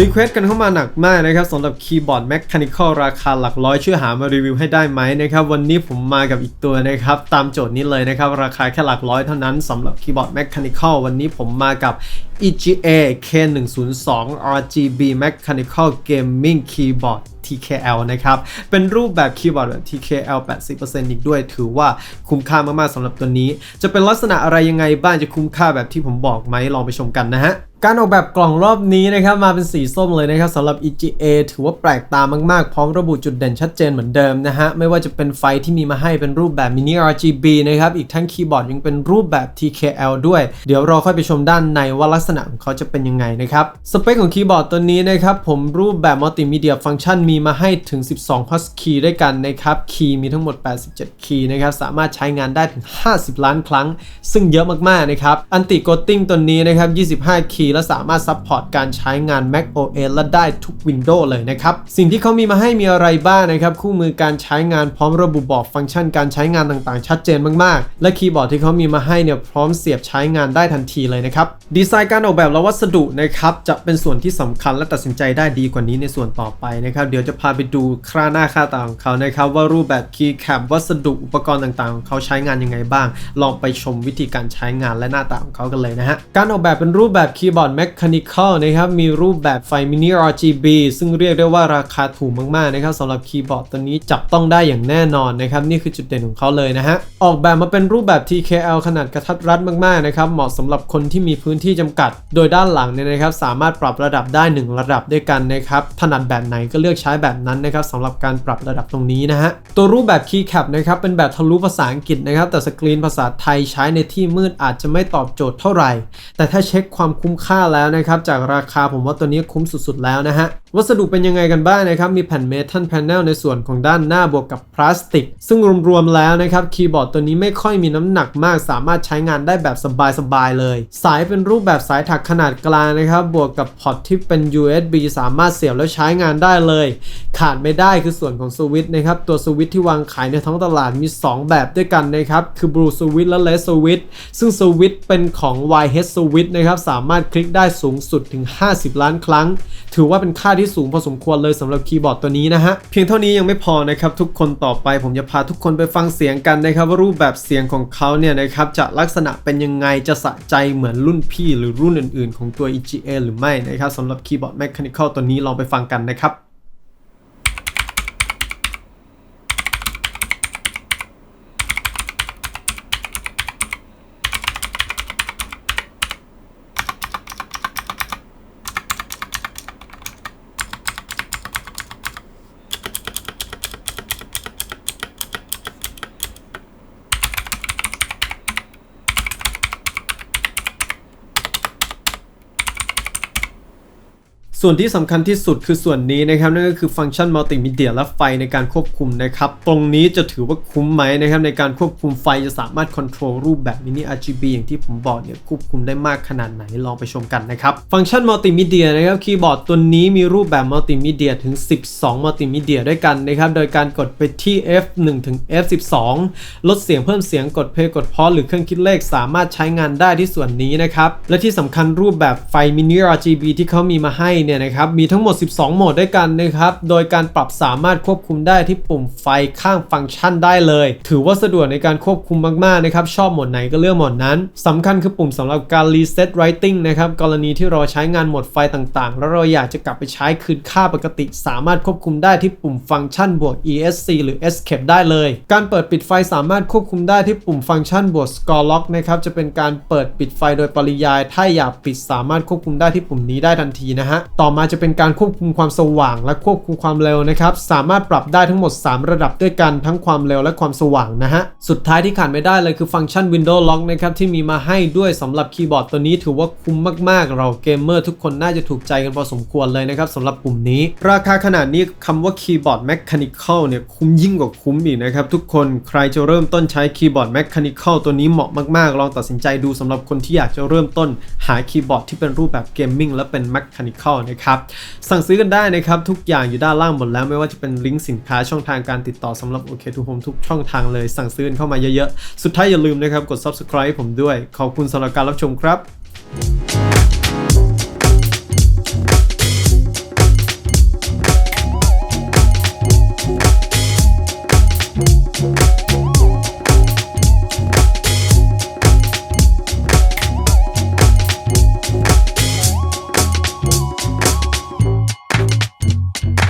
รีเควสกันเข้ามาหนักมากนะครับสำหรับคีย์บอร์ด Mechanical ราคาหลักร้อยช่วยหามารีวิวให้ได้ไหมนะครับวันนี้ผมมากับอีกตัวนะครับตามโจทย์นี้เลยนะครับราคาแค่หลักร้อยเท่านั้นสำหรับคีย์บอร์ด Mechanical วันนี้ผมมากับ EGA K102 RGB Mechanical Gaming Keyboard TKL นะครับ เป็นรูปแบบคีย์บอร์ดแบบ TKL 80%อีกด้วย ถือว่าคุ้มค่ามากๆสำหรับตัวนี้ จะเป็นลักษณะอะไรยังไงบ้างจะคุ้มค่าแบบที่ผมบอกไหมลองไปชมกันนะฮะ การออกแบบกล่องรอบนี้นะครับมาเป็นสีส้มเลยนะครับสำหรับ EGA ถือว่าแปลกตามาก ๆ พร้อมระบุจุดเด่นชัดเจนเหมือนเดิมนะฮะ ไม่ว่าจะเป็นไฟที่มีมาให้เป็นรูปแบบ mini RGB นะครับ อีกทั้งคีย์บอร์ดยังเป็นรูปแบบ TKL ด้วย เดี๋ยวเราค่อยไปชมด้านในว่าลักษณะของเขาจะเป็นยังไงนะครับ สเปคของคีย์บอร์ดตัวนี้นะครับ ผมรูปแบบมัลติมีเดียฟังก์ชันมีมาให้ถึง 12 host key ด้วยกันนะครับคีย์มีทั้งหมด 87 คีย์นะครับสามารถใช้งานได้ถึง 50 ล้านครั้ง ซึ่งเยอะมากๆนะครับอันติโกตติ้งตัวนี้นะครับ25 คีย์และสามารถซัพพอร์ตการใช้งาน Mac OS และได้ทุก Windows เลยนะครับ สิ่งที่เขามีมาให้มีอะไรบ้างนะครับ คู่มือการใช้งานพร้อมระบุบอกฟังก์ชันการใช้งานต่างๆ ชัดเจนมากๆ และคีย์บอร์ดที่เขามีมาให้เนี่ยพร้อมเสียบใช้งานได้ทันทีเลยนะครับ ดีไซน์การออกแบบและวัสดุนะครับจะเป็นส่วนที่สำคัญและตัดสินใจได้ดีกว่านี้ในส่วนต่อไปนะครับเดี๋ยวจะพาไปดูค่าหน้าค่าตาของเขานะครับว่ารูปแบบคีย์แคปวัสดุอุปกรณ์ต่างๆของเขาใช้งานยังไงบ้าง ลองไปชมวิธีการใช้งานและหน้าตาของเขากันเลยนะฮะการออกแบบเป็นรูปแบบคีย์บอร์ด Mechanical นะครับมีรูปแบบไฟ Mini RGB ซึ่งเรียกได้ว่าราคาถูกมากๆนะครับสำหรับคีย์บอร์ดตัวนี้จับต้องได้อย่างแน่นอนนะครับนี่คือจุดเด่นของเขาเลยนะฮะออกแบบมาเป็นรูปแบบ TKL ขนาดกระทัดรัดมากๆนะครับเหมาะสำหรับคนที่มีพื้นที่จำกัด โดยด้านหลังเนี่ยนะครับสามารถปรับระดับได้ 1 ระดับด้วยกันนะครับถนัดแบบไหนก็เลือกใช้แบบนั้นนะครับสำหรับการปรับระดับตรงนี้นะฮะตัวรูปแบบ Keycap นะครับเป็นแบบทะลุภาษาอังกฤษนะครับแต่สกรีนภาษาไทยใช้ในที่มืดอาจจะไม่ตอบโจทย์เท่าไหร่ แต่ถ้าเช็คความคุ้มค่าแล้วนะครับ จากราคาผมว่าตัวนี้คุ้มสุดๆแล้วนะฮะ วัสดุเป็นยังไงกันบ้างนะครับ มีแผ่นเมทัลแพนเนลในส่วนของด้านหน้าบวกกับพลาสติก ซึ่งรวมๆแล้วนะครับคีย์บอร์ดตัวนี้ไม่ค่อยมีน้ำหนักมาก สามารถใช้งานได้แบบสบายๆเลย สายเป็นรูปแบบสายถักขนาดกลางนะครับ บวกกับพอร์ตที่เป็น USB สามารถเสียบแล้วใช้งานได้เลย ขาดไม่ได้คือส่วนของสวิตช์นะครับ ตัวสวิตช์ที่วางขายในท้องตลาดมี 2 แบบด้วยกันนะครับ คือ Blue Switch และ Red Switch ซึ่งสวิตช์เป็นของ YH Switch นะครับ สามารถคลิกได้สูงสุดถึง 50 ล้านครั้ง ถือว่าเป็นค่าที่สูงพอสมควรเลยสำหรับคีย์บอร์ดตัวนี้นะฮะ เพียงเท่านี้ยังไม่พอนะครับ ทุกคนต่อไปผมจะพาทุกคนไปฟังเสียงกันนะครับ ว่ารูปแบบเสียงของเขาเนี่ยนะครับจะลักษณะเป็นยังไงจะสะใจเหมือนรุ่นพี่หรือรุ่นอื่นๆ ของตัว EGA หรือไม่นะครับสำหรับคีย์บอร์ด Mechanical ตัวนี้ลองไปฟังกันนะครับ ส่วนที่สำคัญที่สุดคือส่วนนี้นะครับนั่นก็คือฟังก์ชันมัลติมีเดียและไฟในการควบคุมนะครับ ตรงนี้จะถือว่าคุ้มไหมนะครับในการควบคุมไฟจะสามารถคอนโทรลรูปแบบมินิ RGB อย่างที่ผมบอกเนี่ยควบคุมได้มากขนาดไหนลองไปชมกันนะครับ ฟังก์ชันมัลติมีเดียนะครับคีย์บอร์ดตัวนี้มีรูปแบบมัลติมีเดียถึง 12มัลติมีเดียด้วยกันนะครับโดยการกดไปที่ F1 ถึง F12 ลดเสียงเพิ่มเสียงกดเพลย์กดพอหรือเครื่องคิดเลขสามารถใช้งานได้ที่ส่วนนี้นะครับและที่สำคัญรูปแบบไฟมินิ RGB ที่เขามีมาให้เนี่ยนะครับมีทั้งหมด 12 โหมดด้วยกันนะครับโดยการปรับสามารถควบคุมได้ที่ปุ่มไฟข้างฟังก์ชันได้เลย ถือว่าสะดวกในการควบคุมมากๆนะครับชอบโหมดไหนก็เลือกโหมดนั้นสำคัญคือปุ่มสำหรับการ reset writing นะครับกรณีที่เราใช้งานโหมดไฟต่างๆ แล้วเราอยากจะกลับไปใช้คืนค่าปกติ สามารถควบคุมได้ที่ปุ่มฟังก์ชันบวก ESC หรือ Escape ได้เลย การเปิดปิดไฟสามารถควบคุมได้ที่ปุ่มฟังก์ชันบวก Score Lock นะครับจะเป็นการเปิดปิดไฟโดยปริยาย ถ้าอยากปิดสามารถควบคุมได้ที่ปุ่มนี้ได้ทันทีนะฮะต่อ่อมาจะเป็นการควบคุมความสว่างและควบคุมความเร็วนะครับ สามารถปรับได้ทั้งหมด 3 ระดับด้วยกันทั้งความเร็วและความสว่างนะฮะ สุดท้ายที่ขาดไม่ได้เลยคือฟังก์ชัน Windows Lock นะครับที่มีมาให้ด้วยสำหรับคีย์บอร์ดตัวนี้ถือว่าคุ้มมากๆ เราเกมเมอร์ทุกคนน่าจะถูกใจกันพอสมควรเลยนะครับสำหรับปุ่มนี้ ราคาขนาดนี้คำว่าคีย์บอร์ด Mechanical เนี่ยคุ้มยิ่งกว่าคุ้มอีกนะครับทุกคนใครจะเริ่มต้นใช้คีย์บอร์ด Mechanical ตัวนี้เหมาะมากๆ ลองตัดสินใจดูสำหรับคนที่อยากจะเริ่มต้นหาคีย์บอร์ดที่เป็นรูปแบบเกมมิ่งและเป็น Mechanical นะครับ สั่งซื้อกันได้นะครับ ทุกอย่างอยู่ด้านล่างหมดแล้วไม่ว่าจะเป็นลิงก์สินค้าช่องทางการติดต่อสำหรับ OK to Home ทุกช่องทางเลยสั่งซื้อเข้ามาเยอะๆ สุดท้ายอย่าลืมนะครับกด subscribe ผมด้วย ขอบคุณสำหรับการรับชมครับ